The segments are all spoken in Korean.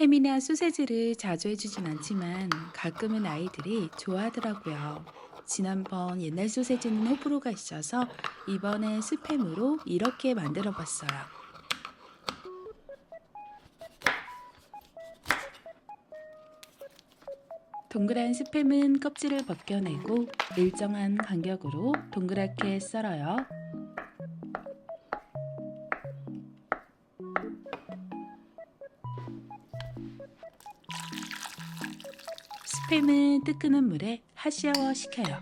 햄이나 소세지를 자주 해주진 않지만 가끔은 아이들이 좋아하더라고요. 지난번 옛날 소세지는 호불호가 있어서 이번엔 스팸으로 이렇게 만들어 봤어요. 동그란 스팸은 껍질을 벗겨내고 일정한 간격으로 동그랗게 썰어요. 스팸은 뜨끈한 물에 핫샤워 시켜요.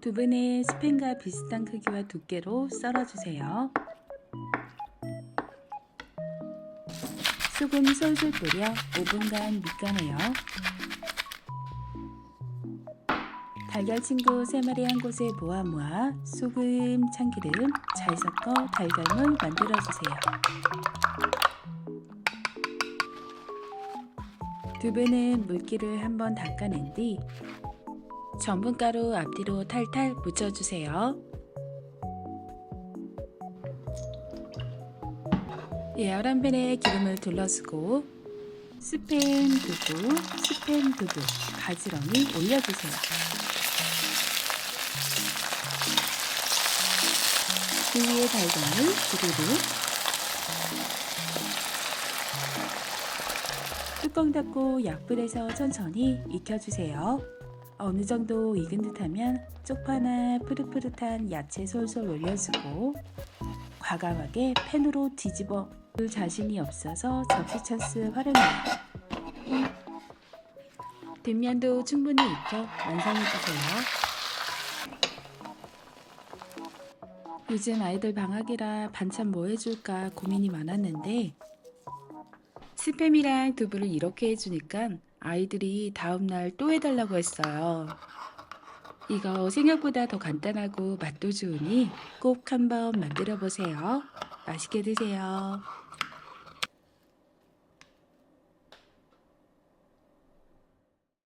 두분의 스팸과 비슷한 크기와 두께로 썰어주세요. 소금 솔솔 뿌려 5분간 밑간해요. 달걀 친구 3마리 한 곳에 모아 모아 소금, 참기름 잘 섞어 달걀물 만들어주세요. 두부는 물기를 한번 닦아낸 뒤 전분가루 앞뒤로 탈탈 묻혀주세요. 예열한 팬에 기름을 둘러주고 스팸 두부, 스팸 두부, 가지런히 올려주세요. 그 위에 달걀을 두루루 뚜껑 닫고 약불에서 천천히 익혀주세요. 어느 정도 익은 듯하면 쪽파나 푸릇푸릇한 야채 솔솔 올려주고 과감하게 팬으로 뒤집어 볼 자신이 없어서 접시 찬스 활용해요. 뒷면도 충분히 익혀 완성해주세요. 요즘 아이들 방학이라 반찬 뭐 해줄까 고민이 많았는데 스팸이랑 두부를 이렇게 해주니까 아이들이 다음날 또 해달라고 했어요. 이거 생각보다 더 간단하고 맛도 좋으니 꼭 한번 만들어 보세요. 맛있게 드세요.